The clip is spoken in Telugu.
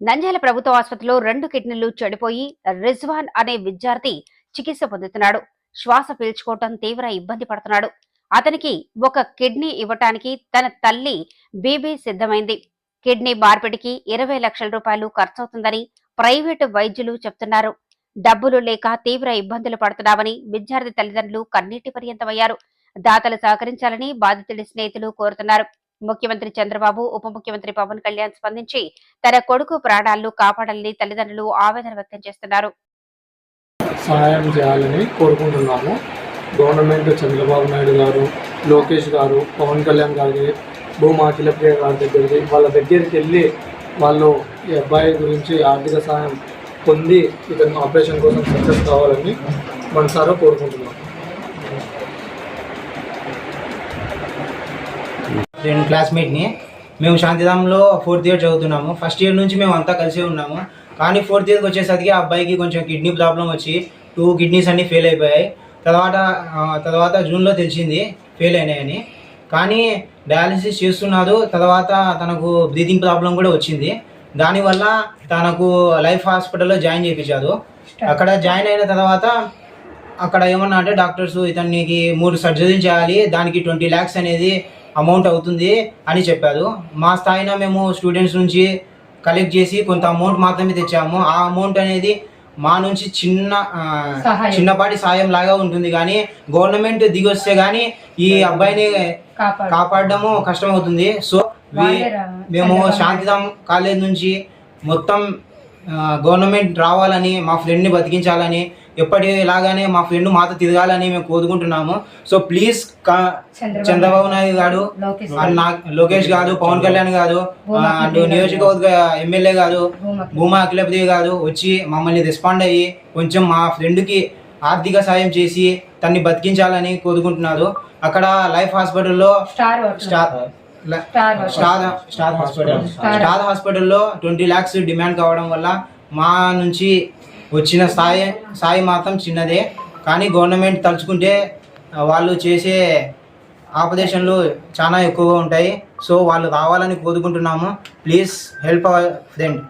నంద్యాల ప్రభుత్వ ఆసుపత్రిలో రెండు కిడ్నీలు చెడిపోయి రిజ్వాన్ అనే విద్యార్థి చికిత్స పొందుతున్నాడు. శ్వాస పీల్చుకోవటం తీవ్ర ఇబ్బంది పడుతున్నాడు. అతనికి ఒక కిడ్నీ ఇవ్వటానికి తన తల్లి బీబీ సిద్ధమైంది. కిడ్నీ మార్పిడికి ఇరవై లక్షల రూపాయలు ఖర్చవుతుందని ప్రైవేటు వైద్యులు చెప్తున్నారు. డబ్బులు లేక తీవ్ర ఇబ్బందులు పడుతున్నామని విద్యార్థి తల్లిదండ్రులు కన్నీటి పర్యంతమయ్యారు. దాతలు సహకరించాలని బాధితుడి స్నేహితులు కోరుతున్నారు. ముఖ్యమంత్రి చంద్రబాబు ఉప ముఖ్యమంత్రి పవన్ కళ్యాణ్ స్పందించి తన కొడుకు ప్రాణాలను కాపాడాలని తల్లిదండ్రులు ఆవేదన వ్యక్తం చేస్తున్నారు. సహాయం చేయాలని కోరుకుంటున్నాము. గవర్నమెంట్ చంద్రబాబు నాయుడు గారు లోకేష్ గారు పవన్ కళ్యాణ్ గారి భూమా అఖిలప్రియ గారి దగ్గరికి వాళ్ళ దగ్గరికి వెళ్ళి వాళ్ళు ఈ అబ్బాయి గురించి ఆర్థిక సహాయం పొంది ఇతను ఆపరేషన్ కోసం సక్సెస్ కావాలని మనసారా కోరుకుంటున్నాం నేను క్లాస్మేట్ని మేము శాంతిధామంలో ఫోర్త్ ఇయర్ చదువుతున్నాము. ఫస్ట్ ఇయర్ నుంచి మేము అంతా కలిసే ఉన్నాము. కానీ ఫోర్త్ ఇయర్కి వచ్చేసరికి ఆ అబ్బాయికి కొంచెం కిడ్నీ ప్రాబ్లం వచ్చి టూ కిడ్నీస్ అన్నీ ఫెయిల్ అయిపోయాయి. తర్వాత తర్వాత జూన్లో తెలిసింది ఫెయిల్ అయినాయని. కానీ డయాలసిస్ చేస్తున్నాడు. తర్వాత తనకు బ్రీతింగ్ ప్రాబ్లం కూడా వచ్చింది. దానివల్ల తనకు లైఫ్ హాస్పిటల్లో జాయిన్ చేయించారు అక్కడ జాయిన్ అయిన తర్వాత అక్కడ ఏమన్నా అంటే డాక్టర్స్ ఇతనికి మూడు సర్జరీలు చేయాలి దానికి ట్వంటీ ల్యాక్స్ అనేది అమౌంట్ అవుతుంది అని చెప్పారు. మా స్థాయిన మేము స్టూడెంట్స్ నుంచి కలెక్ట్ చేసి కొంత అమౌంట్ మాత్రమే తెచ్చాము. ఆ అమౌంట్ అనేది మా నుంచి చిన్న. చిన్నపాటి సాయం లాగా ఉంటుంది కానీ గవర్నమెంట్ దిగి వస్తే కానీ ఈ అబ్బాయిని కాపాడు. కాపాడడము కష్టం అవుతుంది సో మేము శాంతిధామ్ కాలేజ్ నుంచి మొత్తం గవర్నమెంట్ రావాలని మా ఫ్రెండ్ని బతికించాలని ఎప్పటిలాగానే మా ఫ్రెండ్ మాతో తిరగాలని మేము కోరుకుంటున్నాము. సో ప్లీజ్ చంద్రబాబు నాయుడు గారు లోకేష్ అండ్ నా లోకేష్ గారు పవన్ కళ్యాణ్ గారు అండ్ నియోజకవర్గ ఎమ్మెల్యే గారు భూమా అఖిలప్రియ గారు వచ్చి మమ్మల్ని రెస్పాండ్ అయ్యి కొంచెం మా ఫ్రెండ్కి ఆర్థిక సాయం చేసి తన్ని బతికించాలని కోరుకుంటున్నారు. అక్కడ లైఫ్ హాస్పిటల్లో star. Star star hospital. Star హాస్పిటల్లో ట్వంటీ ల్యాక్స్ డిమాండ్ కావడం వల్ల మా నుంచి వచ్చిన స్థాయి స్థాయి మాత్రం చిన్నదే. కానీ గవర్నమెంట్ తలుచుకుంటే వాళ్ళు చేసే ఆపరేషన్లు చాలా ఎక్కువగా ఉంటాయి. సో వాళ్ళు రావాలని కోరుకుంటున్నాము. Please help our friend